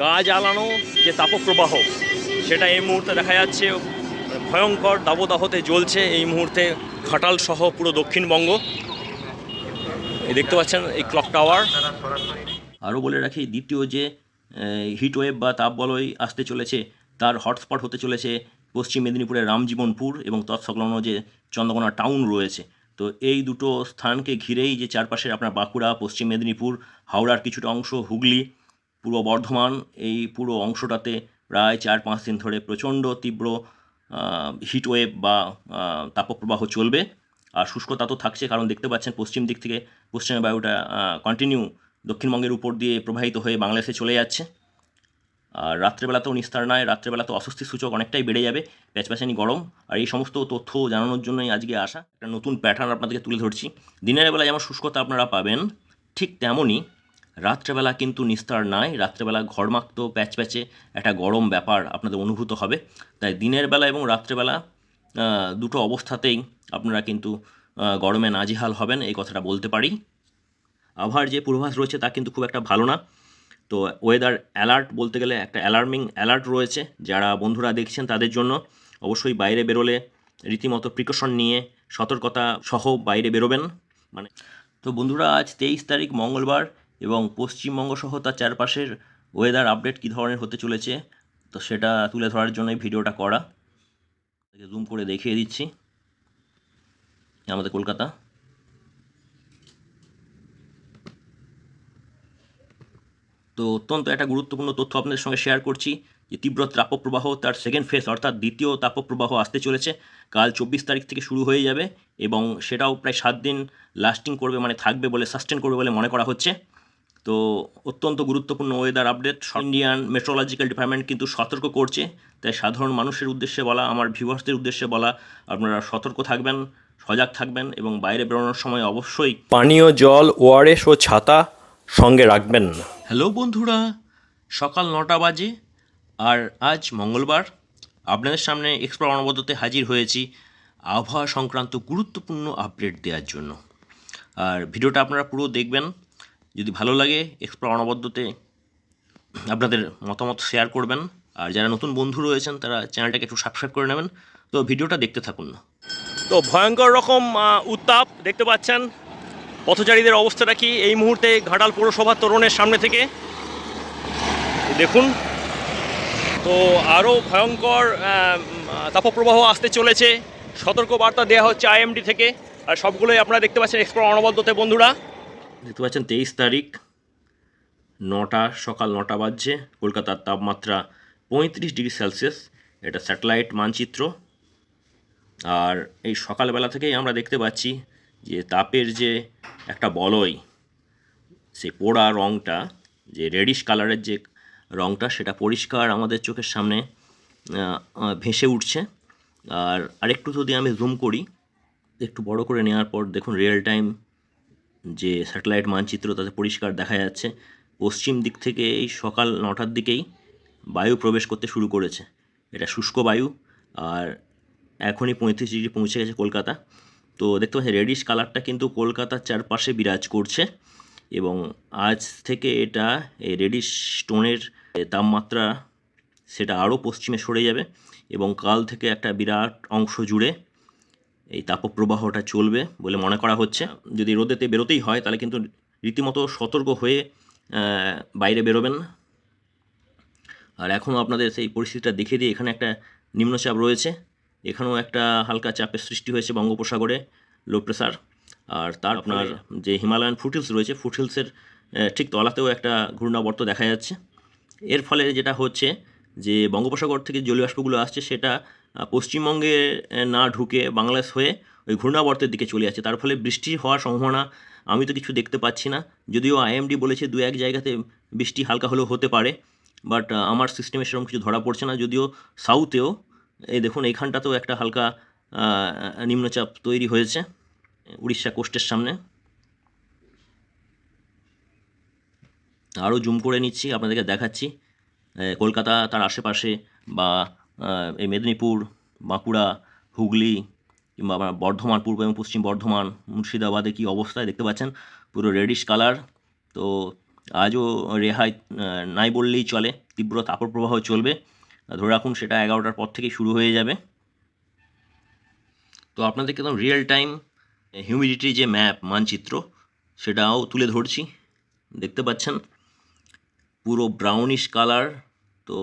গা জ্বালানো যে তাপপ্রবাহ, সেটা এই মুহূর্তে দেখা যাচ্ছে, ভয়ঙ্কর দাবদাহতে জ্বলছে এই মুহূর্তে ঘাটাল সহ পুরো দক্ষিণবঙ্গ। এই দেখতে পাচ্ছেন, এই ক্লক টাওয়ার আরও বলে রাখি, দ্বিতীয় যে হিটওয়েভ বা তাপবলয় আসতে চলেছে, তার হটস্পট হতে চলেছে পশ্চিম মেদিনীপুরের রামজীবনপুর এবং তৎসংলগ্ন যে চন্দ্রকোনা টাউন রয়েছে। তো এই দুটো স্থানকে ঘিরেই যে চারপাশের আপনার বাঁকুড়া, পশ্চিম মেদিনীপুর, হাওড়ার কিছুটা অংশ, হুগলি পূর্ব বর্ধমান, এই পুরো অংশটাতে প্রায় চার পাঁচ দিন ধরে প্রচণ্ড তীব্র হিট ওয়েভ বা তাপপ্রবাহ চলবে। আর শুষ্কতা তো থাকছে, কারণ দেখতে পাচ্ছেন পশ্চিম দিক থেকে পশ্চিমের বায়ুটা কন্টিনিউ দক্ষিণবঙ্গের উপর দিয়ে প্রবাহিত হয়ে বাংলাদেশে চলে যাচ্ছে। আর রাত্রেবেলাতেও নিস্তার নয় রাত্রেবেলাতেও অস্বস্তি সূচক অনেকটাই বেড়ে যাবে, প্যাচপ্যাচানি গরম। আর এই সমস্ত তথ্য জানানোর জন্যই আজকে আসা, একটা নতুন প্যাটার্ন আপনাদেরকে তুলে ধরছি। দিনের বেলা যেমন শুষ্কতা আপনারা পাবেন, ঠিক তেমনই রাত্রেবেলা কিন্তু নিস্তার নাই, রাত্রেবেলা ঘরমাক্ত প্যাচ প্যাচে, একটা গরম ব্যাপার আপনাদের অনুভূত হবে। তাই দিনের বেলা এবং রাত্রেবেলা দুটো অবস্থাতেই আপনারা কিন্তু গরমে নাজেহাল হবেন, এই কথাটা বলতে পারি। আবহাওয়ার যে পূর্বাভাস রয়েছে তা কিন্তু খুব একটা ভালো না। তো ওয়েদার অ্যালার্ট বলতে গেলে একটা অ্যালার্মিং অ্যালার্ট রয়েছে। যারা বন্ধুরা দেখছেন তাদের জন্য, অবশ্যই বাইরে বেরোলে রীতিমতো প্রিকশন নিয়ে সতর্কতা সহ বাইরে বেরোবেন। মানে তো বন্ধুরা, আজ তেইশ তারিখ মঙ্গলবার এবং পশ্চিমবঙ্গ সহ তার চারপাশের ওয়েদার আপডেট কী ধরনের হতে চলেছে, তো সেটা তুলে ধরার জন্য এই ভিডিওটা করা। জুম করে দেখিয়ে দিচ্ছি। আমাদের কলকাতা। তো অত্যন্ত একটা গুরুত্বপূর্ণ তথ্য আপনাদের সঙ্গে শেয়ার করছি, যে তীব্র তাপপ্রবাহ তার সেকেন্ড ফেজ অর্থাৎ দ্বিতীয় তাপপ্রবাহ আসতে চলেছে। কাল চব্বিশ তারিখ থেকে শুরু হয়ে যাবে এবং সেটাও প্রায় সাত দিন লাস্টিং করবে মানে থাকবে বলে সাস্টেন করবে বলে মনে করা হচ্ছে। তো অত্যন্ত গুরুত্বপূর্ণ weather update Indian meteorological department কিন্তু সতর্ক করছে। তাই সাধারণ মানুষের উদ্দেশ্যে বলা, আমার ভিউয়ার্সদের উদ্দেশ্যে বলা, আপনারা সতর্ক থাকবেন, সজাগ থাকবেন এবং বাইরে বেরোনোর সময় অবশ্যই পানীয় জল, ওআরএস ও ছাতা সঙ্গে রাখবেন। হ্যালো বন্ধুরা, সকাল নটা বাজে আর আজ মঙ্গলবার। আপনাদের সামনে এক্সপ্লোর অনবদ্যতে হাজির হয়েছি আবহাওয়া সংক্রান্ত গুরুত্বপূর্ণ আপডেট দেওয়ার জন্য। আর ভিডিওটা আপনারা পুরো দেখবেন। যদি ভালো লাগে এক্সপ্লোর অনবদ্যতে আপনাদের মতামত শেয়ার করবেন। আর যারা নতুন বন্ধু রয়েছেন, তারা চ্যানেলটাকে একটু সাবস্ক্রাইব করে নেবেন। তো ভিডিওটা দেখতে থাকুন। না তো ভয়ঙ্কর রকম উত্তাপ দেখতে পাচ্ছেন। পথচারীদের অবস্থাটা কি? এই মুহূর্তে ঘাটাল পৌরসভা তরুণের সামনে থেকে। দেখুন, তো আরও ভয়ঙ্কর তাপপ্রবাহ আসতে চলেছে। সতর্ক বার্তা দেওয়া হচ্ছে আইএমডি থেকে। আর সবগুলোই আপনারা দেখতে পাচ্ছেন এক্সপ্লোর অনবদ্যতে বন্ধুরা। দেখতে পাচ্ছেন, তেইশ তারিখ, নটা, সকাল নটা বাজছে। কলকাতার তাপমাত্রা পঁয়ত্রিশ ডিগ্রি সেলসিয়াস। এটা স্যাটেলাইট মানচিত্র। আর এই সকালবেলা থেকেই আমরা দেখতে পাচ্ছি যে তাপের যে একটা বলয় সে পোড়া রঙটা যে রেডিশ কালারের যে রঙটা সেটা পরিষ্কার আমাদের চোখের সামনে ভেসে উঠছে। আর আরেকটু যদি আমি জুম করি, একটু বড় করে নেওয়ার পর দেখুন রিয়েল টাইম যে স্যাটেলাইট মানচিত্র তাতে পরিষ্কার দেখা যাচ্ছে, পশ্চিম দিক থেকে এই সকাল নটার দিকেই বায়ু প্রবেশ করতে শুরু করেছে। এটা শুষ্ক বায়ু, আর এখনই পঁয়ত্রিশ ডিগ্রি পৌঁছে গেছে কলকাতা। তো দেখতে পাচ্ছি রেডিশ কালারটা কিন্তু কলকাতার চারপাশে বিরাজ করছে এবং আজ থেকে এটা, এই রেডিশ স্টোনের তাপমাত্রা সেটা আরও পশ্চিমে সরে যাবে এবং কাল থেকে একটা বিরাট অংশ জুড়ে এই তাপপ্রবাহটা চলবে বলে মনে করা হচ্ছে। যদি রোদেতে বেরোতেই হয়, তাহলে কিন্তু রীতিমতো সতর্ক হয়ে বাইরে বেরোবেন আর এখনও আপনাদের সেই পরিস্থিতিটা দেখিয়ে দিয়ে এখানে একটা নিম্নচাপ রয়েছে। এখানেও একটা হালকা চাপের সৃষ্টি হয়েছে বঙ্গোপসাগরে লো প্রেসার আর তার আপনার যে হিমালয়ান ফুটহিলস রয়েছে ফুটহিলসের ঠিক তলাতেও একটা ঘূর্ণাবর্ত দেখা যাচ্ছে। এর ফলে যেটা হচ্ছে যে বঙ্গোপসাগর থেকে জলীয় বাষ্পগুলো আসছে, সেটা পশ্চিমবঙ্গে না ঢুকে বাংলাদেশ হয়ে ওই ঘূর্ণাবর্তের দিকে চলে যাচ্ছে। তার ফলে বৃষ্টি হওয়ার সম্ভাবনা আমি তো কিছু দেখতে পাচ্ছি না। যদিও আইএমডি বলেছে দু এক জায়গাতে বৃষ্টি হালকা হলেও হতে পারে বাট আমার সিস্টেমে সেরকম কিছু ধরা পড়ছে না। যদিও সাউথেও এই দেখুন, এইখানটাতেও একটা হালকা নিম্নচাপ তৈরি হয়েছে, উড়িষ্যা কোস্টের সামনে। আরও জুম করে নিচ্ছি, আপনাদেরকে দেখাচ্ছি কলকাতা, তার আশেপাশে বা এই মেদিনীপুর, বাঁকুড়া, হুগলি, কিংবা আমার বর্ধমান, পূর্ব এবং পশ্চিম বর্ধমান, মুর্শিদাবাদে কী অবস্থায় দেখতে পাচ্ছেন? পুরো রেডিশ কালার তো আজও রেহাই নাই বললেই চলে, তীব্র তাপপ্রবাহ চলবে। ধরে রাখুন সেটা এগারোটার পর থেকেই শুরু হয়ে যাবে। তো আপনাদেরকে একদম রিয়েল টাইম হিউমিডিটি যে ম্যাপ মানচিত্র, সেটাও তুলে ধরছি। দেখতে পাচ্ছেন? পুরো ব্রাউনিশ কালার তো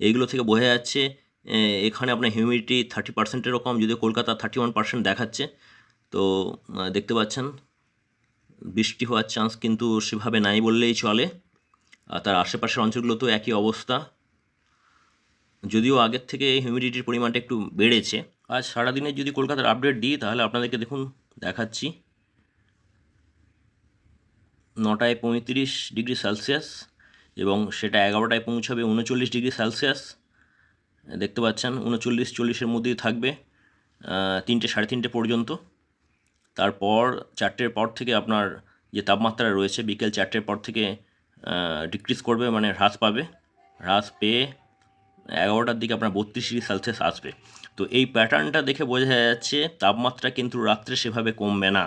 এইগুলো থেকে বোঝা যাচ্ছে এখানে আপনার হিউমিডিটি থার্টি পার্সেন্টেরও কম যদিও কলকাতা থার্টি ওয়ান পার্সেন্ট দেখাচ্ছে। তো দেখতে পাচ্ছেন, বৃষ্টি হওয়ার চান্স কিন্তু সেভাবে নাই বললেই চলে। আর তার আশেপাশের অঞ্চলগুলোতেও একই অবস্থা। যদিও আগের থেকে হিউমিডিটির পরিমাণটা একটু বেড়েছে। আজ সারাদিনের যদি কলকাতার আপডেট দিই, তাহলে আপনাদেরকে দেখুন, দেখাচ্ছি। নটায় পঁয়ত্রিশ ডিগ্রি সেলসিয়াস এবং সেটা এগারোটায় পৌঁছাবে উনচল্লিশ ডিগ্রি সেলসিয়াস। দেখতে পাচ্ছেন, উনচল্লিশ, চল্লিশের মধ্যেই থাকবে তিনটে, সাড়ে তিনটে পর্যন্ত। তারপর চারটের পর থেকে আপনার যে তাপমাত্রা রয়েছে, বিকেল চারটের পর থেকে ডিক্রিজ করবে মানে হ্রাস পাবে। হ্রাস পেয়ে এগারোটার দিকে আপনার বত্রিশ ডিগ্রি সেলসিয়াস আসবে। তো এই প্যাটার্নটা দেখে বোঝা যাচ্ছে, তাপমাত্রা কিন্তু রাত্রে সেভাবে কমবে না।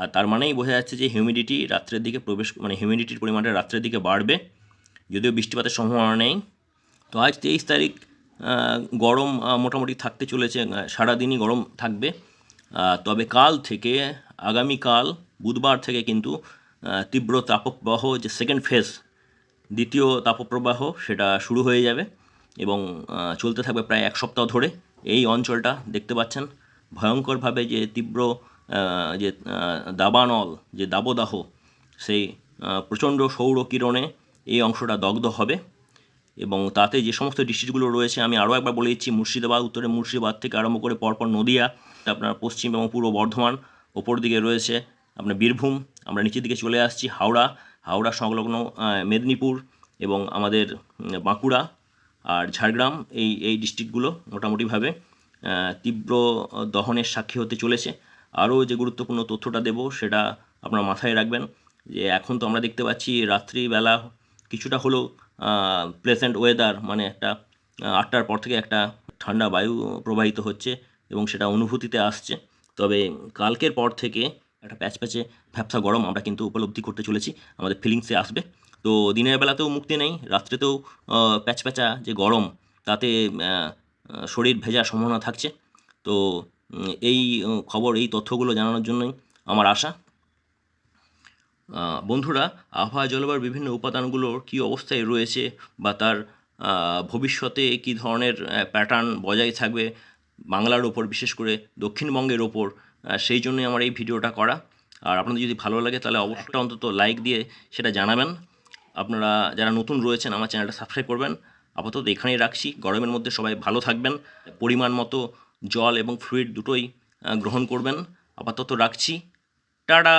আর তার মানেই বোঝা যাচ্ছে যে হিউমিডিটি রাত্রের দিকে প্রবেশ মানে হিউমিডিটির পরিমাণটা রাত্রের দিকে বাড়বে, যদিও বৃষ্টিপাতের সম্ভাবনা নেই। তো আজ তেইশ তারিখ গরম মোটামুটি থাকতে চলেছে সারাদিনই গরম থাকবে। তবে কাল থেকে, আগামীকাল, বুধবার থেকে কিন্তু তীব্র তাপপ্রবাহ, যে সেকেন্ড ফেজ দ্বিতীয় তাপপ্রবাহ, সেটা শুরু হয়ে যাবে এবং চলতে থাকবে প্রায় এক সপ্তাহ ধরে। এই অঞ্চলটা দেখতে পাচ্ছেন, ভয়ঙ্করভাবে যে তীব্র যে দাবানল, যে দাবদাহ, সেই প্রচণ্ড সৌর কিরণে এই অংশটা দগ্ধ হবে। এবং তাতে যে সমস্ত ডিস্ট্রিক্টগুলো রয়েছে, আমি আরও একবার বলে দিচ্ছি, মুর্শিদাবাদ, উত্তরে মুর্শিদাবাদ থেকে আরম্ভ করে পরপর নদিয়া আপনার পশ্চিম এবং পূর্ব বর্ধমান, ওপর দিকে রয়েছে আপনার বীরভূম, আমরা নিচের দিকে চলে আসছি, হাওড়া হাওড়া সংলগ্ন মেদিনীপুর এবং আমাদের বাঁকুড়া আর ঝাড়গ্রাম, এই এই ডিস্ট্রিক্টগুলো মোটামুটিভাবে তীব্র দহনের সাক্ষী হতে চলেছে। আরও যে গুরুত্বপূর্ণ তথ্যটা দেব, সেটা আপনারা মাথায় রাখবেন যে এখন তো আমরা দেখতে পাচ্ছি রাত্রিবেলা কিছুটা হলেও প্লেসেন্ট ওয়েদার মানে একটা আটটার পর থেকে একটা ঠান্ডা বায়ু প্রবাহিত হচ্ছে এবং সেটা অনুভূতিতে আসছে। তবে কালকের পর থেকে একটা প্যাচ প্যাচে ভ্যাপসা গরম আমরা কিন্তু উপলব্ধি করতে চলেছি, আমাদের ফিলিংসে আসবে। তো দিনের বেলাতেও মুক্তি নেই, রাত্রেতেও প্যাচ প্যাচা যে গরম, তাতে শরীর ভেজার সম্ভাবনা থাকছে। তো এই খবর, এই তথ্যগুলো জানানোর জন্যই আমার আশা। বন্ধুরা, আবহাওয়া জলবায়ুর বিভিন্ন উপাদানগুলোর কী অবস্থায় রয়েছে বা তার ভবিষ্যতে কী ধরনের প্যাটার্ন বজায় থাকবে বাংলার ওপর, বিশেষ করে দক্ষিণবঙ্গের ওপর সেই জন্যই আমার এই ভিডিওটা করা। আর আপনাদের যদি ভালো লাগে, তাহলে অবশ্যই অন্তত লাইক দিয়ে সেটা জানাবেন। আপনারা যারা নতুন রয়েছেন, আমার চ্যানেলটা সাবস্ক্রাইব করবেন। আপাতত এখানেই রাখছি। গরমের মধ্যে সবাই ভালো থাকবেন। পরিমাণ মতো জল এবং ফ্লুইড দুটোই গ্রহণ করবেন। আপাতত রাখছি। টাটা!